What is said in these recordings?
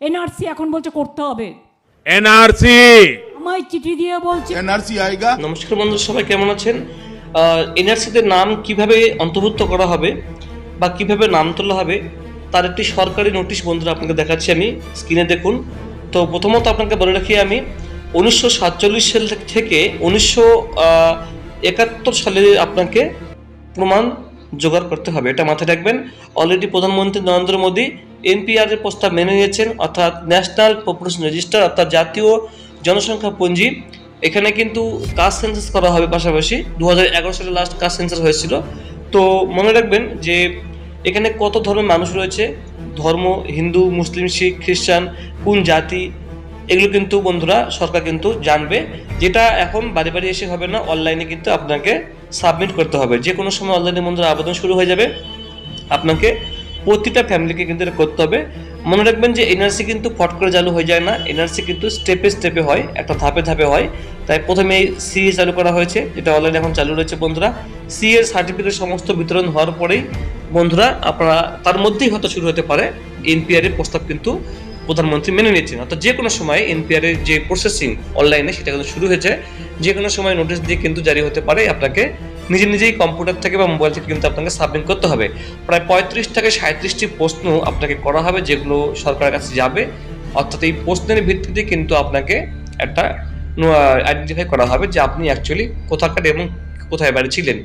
NRC এখন বলছে করতে হবে। এনআরসি! আমায় চিঠি দিয়ে বলছে। এনআরসি আইগা। নমস্কার বন্ধু সবাই কেমন আছেন? এনআরসিতে নাম কীভাবে অন্তর্ভুক্ত করা হবে বা কীভাবে নাম তোলা হবে তার একটি সরকারি নোটিশ বন্ধুরা আপনাকে দেখাচ্ছি আমি। স্ক্রিনে দেখুন। তো প্রথমত আপনাকে বলে রাখি আমি উনিশশো সাতচল্লিশ সাল থেকে উনিশশো একাত্তর সালে আপনাকে প্রমাণ জোগাড় করতে হবে। এটা মাথায় রাখবেন। অলরেডি প্রধানমন্ত্রী নরেন্দ্র মোদী এনপিআর এর প্রস্তাব মেনে নিয়েছেন, অর্থাৎ ন্যাশনাল পপুলেশন রেজিস্টার অর্থাৎ জাতীয় জনসংখ্যা পঞ্জি। এখানে কিন্তু কাস্ট সেন্সাস করা হবে পাশাপাশি। দু হাজার এগারো সালে লাস্ট কাস্ট সেন্সাস হয়েছিল। তো মনে রাখবেন যে এখানে কত ধর্মের মানুষ রয়েছে? ধর্ম, হিন্দু, মুসলিম, শিখ, খ্রিস্টান কোন জাতি, এগুলো কিন্তু বন্ধুরা সরকার কিন্তু জানবে। যেটা এখন বাড়ি বাড়ি এসে হবে না অনলাইনে কিন্তু আপনাকে সাবমিট করতে হবে। যে কোনো সময় অনলাইনে বন্ধুরা আবেদন শুরু হয়ে যাবে। আপনাকে প্রতিটা ফ্যামিলিকে কিন্তু এটা করতে হবে। মনে রাখবেন যে এনআরসি কিন্তু ফট করে চালু হয়ে যায় না। এনআরসি কিন্তু স্টেপে স্টেপে হয়, একটা ধাপে ধাপে হয়। তাই প্রথমে এই সিএ চালু করা হয়েছে, যেটা অনলাইনে এখন চালু রয়েছে বন্ধুরা। সি এর সার্টিফিকেট সমস্ত বিতরণ হওয়ার পরেই বন্ধুরা আপনারা, তার মধ্যেই হয়তো শুরু হতে পারে এনপিআর এর প্রস্তাব কিন্তু প্রধানমন্ত্রী মেনে নিয়েছেন। অর্থাৎ যে কোনো সময় এনপিআর এর যে প্রসেসিং অনলাইনে সেটা কিন্তু শুরু হয়েছে। যে কোনো সময় নোটিশ দিয়ে কিন্তু জারি হতে পারে। আপনাকে নিজে নিজেই কম্পিউটার থেকে বা মোবাইল থেকে কিন্তু আপনাকে সাবমিট করতে হবে। প্রায় পঁয়ত্রিশ থেকে সাঁত্রিশটি প্রশ্ন আপনাকে করা হবে, যেগুলো সরকারের কাছে যাবে। অর্থাৎ এই প্রশ্নের ভিত্তিতে কিন্তু আপনাকে একটা আইডেন্টিফাই করা হবে যে আপনি অ্যাকচুয়ালি কোথাকার এবং কোথায় বাড়ি ছিলেন।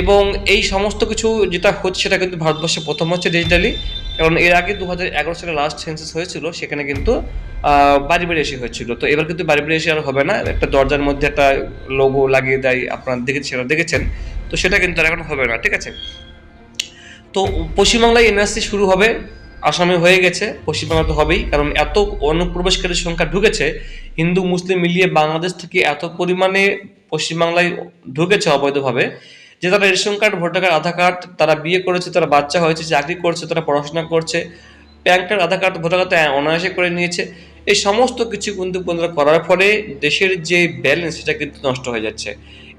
এবং এই সমস্ত কিছু যেটা হচ্ছে সেটা কিন্তু ভারতবর্ষে প্রথম হচ্ছে ডিজিটালি কারণ এর আগে দু হাজার এগারো সালে লাস্ট সেন্সাস হয়েছিল, সেখানে কিন্তু বাড়ি বাড়ি এসে হয়েছিল। তো এবার কিন্তু বাড়ি বাড়ি এসে আর হবে না। একটা দরজার মধ্যে একটা লোগো লাগিয়ে দেয়, আপনারা দেখেছেন, সেটা দেখেছেন। তো সেটা কিন্তু আর এখন হবে না, ঠিক আছে? তো পশ্চিমবাংলায় এনআরসি শুরু হবে, আসামে হয়ে গেছে পশ্চিমবাংলা তো হবেই, কারণ এত অনুপ্রবেশকারীর সংখ্যা ঢুকেছে, হিন্দু, মুসলিম মিলিয়ে বাংলাদেশ থেকে এত পরিমাণে পশ্চিমবাংলায় ঢুকেছে অবৈধভাবে যে তারা ration card, voter card, Aadhaar card তারা বিয়ে করেছে, তারা বাচ্চা হয়েছে, চাকরি করছে, তারা পড়াশোনা করছে, PAN card, Aadhaar card, voter card অনায়াসে করে নিয়েছে। এই সমস্ত কিছু কিন্তু বন্ধুরা করার ফলে দেশের যে ব্যালেন্স সেটা কিন্তু নষ্ট হয়ে যাচ্ছে।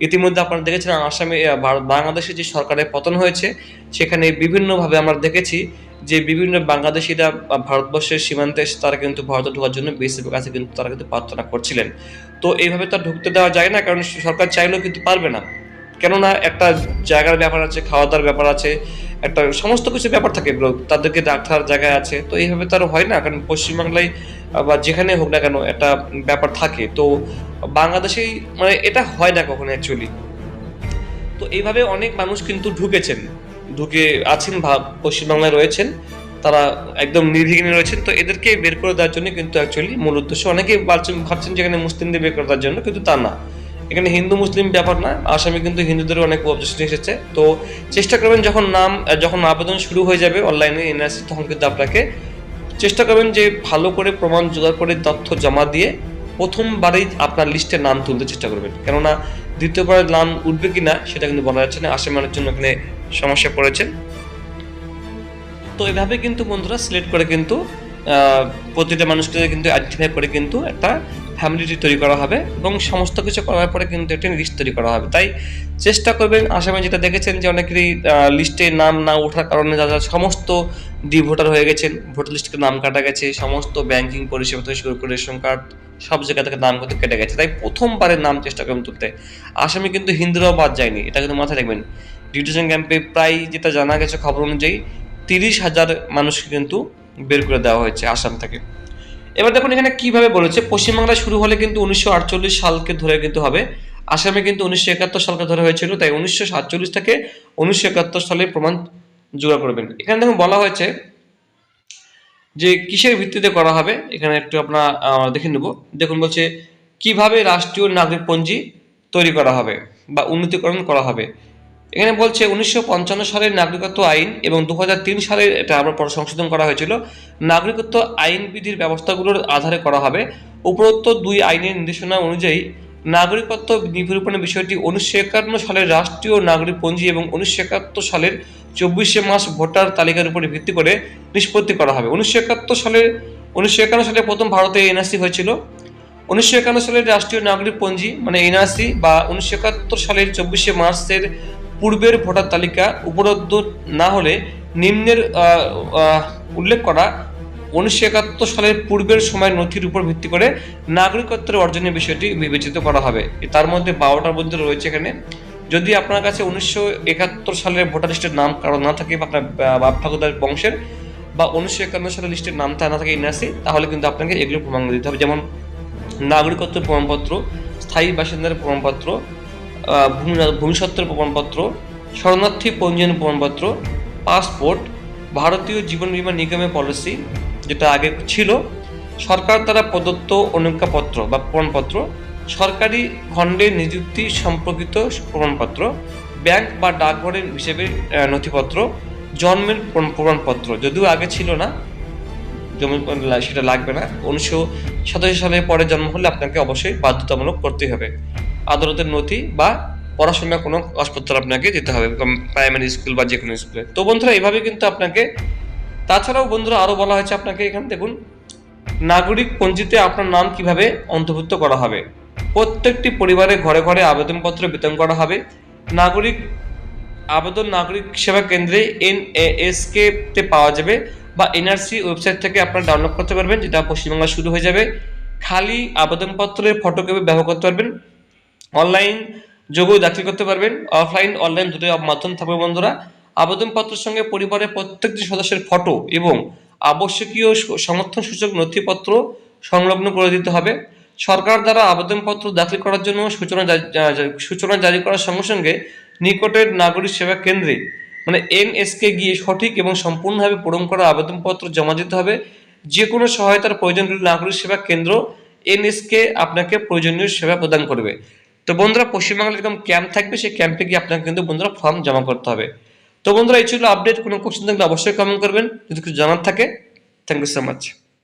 ইতিমধ্যে আপনারা দেখেছেন আসামে বাংলাদেশে যে সরকারের পতন হয়েছে, সেখানে বিভিন্নভাবে আমরা দেখেছি যে বিভিন্ন বাংলাদেশিরা ভারতবর্ষের সীমান্তে এসে তারা কিন্তু ভারতে ঢোকার জন্য বিএসএফের কাছে কিন্তু তারা কিন্তু প্রার্থনা করছিলেন। তো এইভাবে তার ঢুকতে দেওয়া যায় না, কারণ সরকার চাইলেও কিন্তু পারবে না। কেননা একটা জায়গার ব্যাপার আছে খাওয়া দাওয়ার ব্যাপার আছে, একটা সমস্ত কিছু ব্যাপার থাকে। তাদেরকে রাখার জায়গায় আছে, তো এইভাবে তার হয় না, কারণ পশ্চিমবাংলায় বা যেখানে হোক না কেন একটা ব্যাপার থাকে, তো বাংলাদেশেই মানে এটা হয় না কখনো অ্যাকচুয়ালি তো এইভাবে অনেক মানুষ কিন্তু ঢুকেছেন, ঢুকে আছেন ভাব পশ্চিমবাংলায় রয়েছেন, তারা একদম নির্বিঘ্নে রয়েছেন, তো এদেরকে বের করে দেওয়ার জন্য কিন্তু অ্যাকচুয়ালি মূল উদ্দেশ্য, অনেকেই ভাবছেন ভাবছেন যে এখানে মুসলিমদের বের করে দেওয়ার জন্য, কিন্তু তা না এখানে হিন্দু, মুসলিম ব্যাপার না, আসামে কিন্তু হিন্দুদের অনেক অবজেকশন এসেছে। তো চেষ্টা করবেন যখন নাম যখন আবেদন শুরু হয়ে যাবে অনলাইনে এনআরসি তখন কিন্তু আপনাকে চেষ্টা করবেন যে ভালো করে প্রমাণ, জোগাড় করে তথ্য জমা দিয়ে প্রথমবারেই আপনার লিস্টে নাম তুলতে চেষ্টা করবেন। কেননা দ্বিতীয়বার নাম উঠবে কি না সেটা কিন্তু বলা যাচ্ছে না। আসামের জন্য এখানে সমস্যা পড়েছেন। তো এভাবে কিন্তু বন্ধুরা সিলেক্ট করে কিন্তু প্রতিটা মানুষকে কিন্তু আইডেন্টিফাই করে কিন্তু একটা ফ্যামিলি তৈরি করা হবে এবং সমস্ত কিছু করার পরে কিন্তু একটি লিস্ট তৈরি করা হবে। তাই চেষ্টা করবেন আসামে যেটা দেখেছেন যে অনেকেরই লিস্টে নাম না ওঠার কারণে যারা সমস্ত ডি ভোটার হয়ে গেছেন ভোটার লিস্টকে নাম কাটা গেছে, সমস্ত ব্যাংকিং পরিষেবা থেকে শুরু করে রেশন কার্ড সব জায়গা থেকে নাম কিন্তু কেটে গেছে। তাই প্রথমবারের নাম চেষ্টা করবেন তুলতে। আসামে কিন্তু হিন্দুরাও বাদ যায়নি, এটা কিন্তু মাথায় রাখবেন। ডিটেশন ক্যাম্পে প্রায় যেটা জানা গেছে খবর অনুযায়ী তিরিশ হাজার মানুষকে কিন্তু বের করে দেওয়া হয়েছে আসাম থেকে। এবার দেখুন এখানে কীভাবে বলেছে পশ্চিমবাংলায় শুরু হলে কিন্তু উনিশশো আটচল্লিশ সালকে ধরে কিন্তু হবে। আসামে কিন্তু উনিশশো একাত্তর সালকে ধরে হয়েছিল, তাই উনিশশো সাতচল্লিশ থেকে উনিশশো একাত্তর সালে প্রমাণ জোগাড় করবেন। এখানে দেখুন বলা হয়েছে যে কিসের ভিত্তিতে করা হবে, এখানে একটু আপনার দেখে নেব। দেখুন বলছে, কীভাবে রাষ্ট্রীয় নাগরিক পঞ্জি তৈরি করা হবে বা উন্নতিকরণ করা হবে? এখানে বলছে উনিশশো পঞ্চান্ন সালের নাগরিকত্ব আইন এবং দু সালের এটা আবার পরে সংশোধন করা হয়েছিল। নাগরিকত্ব আইন বিধির ব্যবস্থাগুলোর আধারে করা হবে। উপরোক্ত দুই আইনের নির্দেশনা অনুযায়ী নাগরিকত্ব নিরূপণের বিষয়টি উনিশশো একান্ন সালের রাষ্ট্রীয় নাগরিক পঞ্জি এবং উনিশশো একাত্তর সালের চব্বিশে মাস ভোটার তালিকার উপরে ভিত্তি করে নিষ্পত্তি করা হবে। উনিশশো একাত্তর সালের উনিশশো একান্ন সালে প্রথম ভারতে এনআরসি হয়েছিল। উনিশশো একান্ন সালের রাষ্ট্রীয় নাগরিক পঞ্জি মানে এনআরসি বা উনিশশো একাত্তর সালের চব্বিশে মার্চের পূর্বের ভোটার তালিকা উপলব্ধ না হলে নিম্নের উল্লেখ করা উনিশশো একাত্তর সালের পূর্বের সময়ের নথির উপর ভিত্তি করে নাগরিকত্বের অর্জনের বিষয়টি বিবেচিত করা হবে। তার মধ্যে বারোটার মধ্যে রয়েছে এখানে। যদি আপনার কাছে উনিশশো একাত্তর সালের ভোটার লিস্টের নাম কারও না থাকে বা আপনার বাপ ঠাকুরদার বংশের বা উনিশশো একান্ন সালের লিস্টের নাম তা না থাকে এনআরসি তাহলে কিন্তু আপনাকে এগুলো প্রমাণ দিতে হবে। যেমন নাগরিকত্বের প্রমাণপত্র, স্থায়ী বাসিন্দার প্রমাণপত্র ভূমি প্রমাণপত্র, শরণার্থী পঞ্জীয়ন প্রমাণপত্র, পাসপোর্ট, ভারতীয় জীবন বিমা নিগমের পলিসি, যেটা আগে ছিল, সরকার দ্বারা প্রদত্ত অনুজ্ঞাপত্র বা প্রমাণপত্র, সরকারি খণ্ডে নিযুক্তি সম্পর্কিত প্রমাণপত্র, ব্যাংক বা ডাকঘরের হিসেবে নথিপত্র, জন্মের প্রমাণপত্র, যদিও আগে ছিল না সেটা লাগবে না। উনিশশো সাতাশি সালের পরে জন্ম হলে আপনাকে অবশ্যই বাধ্যতামূলক করতেই হবে। আদালতের নথি বা পড়াশোনা কোনো কাগজপত্র আপনাকে যেতে হবে প্রাইমারি স্কুল বা যে কোনো স্কুলে তো বন্ধুরা এইভাবে কিন্তু আপনাকে, তাছাড়াও বন্ধুরা আরও বলা হয়েছে আপনাকে এখানে, দেখুন, নাগরিক পঞ্জিতে আপনার নাম কীভাবে অন্তর্ভুক্ত করা হবে। প্রত্যেকটি পরিবারে ঘরে ঘরে আবেদনপত্র বিতরণ করা হবে। নাগরিক, আবেদন নাগরিক সেবা কেন্দ্রে এন তে পাওয়া যাবে, বা এনআরসি ওয়েবসাইট থেকে আপনারা ডাউনলোড করতে পারবেন, যেটা পশ্চিমবাংলা শুরু হয়ে যাবে। খালি আবেদনপত্রের ফটোকপি ব্যবহার করতে পারবেন। অনলাইন যোগেও দাখিল করতে পারবেন। অফলাইন অনলাইন দুটোই মাধ্যম থাকবে বন্ধুরা। আবেদনপত্রের সঙ্গে পরিবারের প্রত্যেকটি সদস্যের ফটো এবং আবশ্যকীয় স- সমর্থন সূচক নথিপত্র সংলগ্ন করে দিতে হবে। সরকার দ্বারা আবেদনপত্র দাখিল করার জন্য সূচনা সূচনা জারি করার সঙ্গে সঙ্গে নিকটের নাগরিক সেবা কেন্দ্রে মানে এনএসকে গিয়ে সঠিক এবং সম্পূর্ণভাবে পূরণ করা আবেদনপত্র জমা দিতে হবে। যে কোনো সহায়তার প্রয়োজন নাগরিক সেবা কেন্দ্র এনএসকে আপনাকে প্রয়োজনীয় সেবা প্রদান করবে। তো বন্ধুরা, পশ্চিমবাংলার এরকম ক্যাম্প থাকবে, সেই ক্যাম্পে গিয়ে আপনাকে কিন্তু বন্ধুরা ফর্ম জমা করতে হবে। তো বন্ধুরা, এই ছিল আপডেট কোনো কোশ্চেন থাকলে অবশ্যই কমেন্ট করবেন। যদি কিছু জানার থাকে থ্যাংক ইউ সো মাচ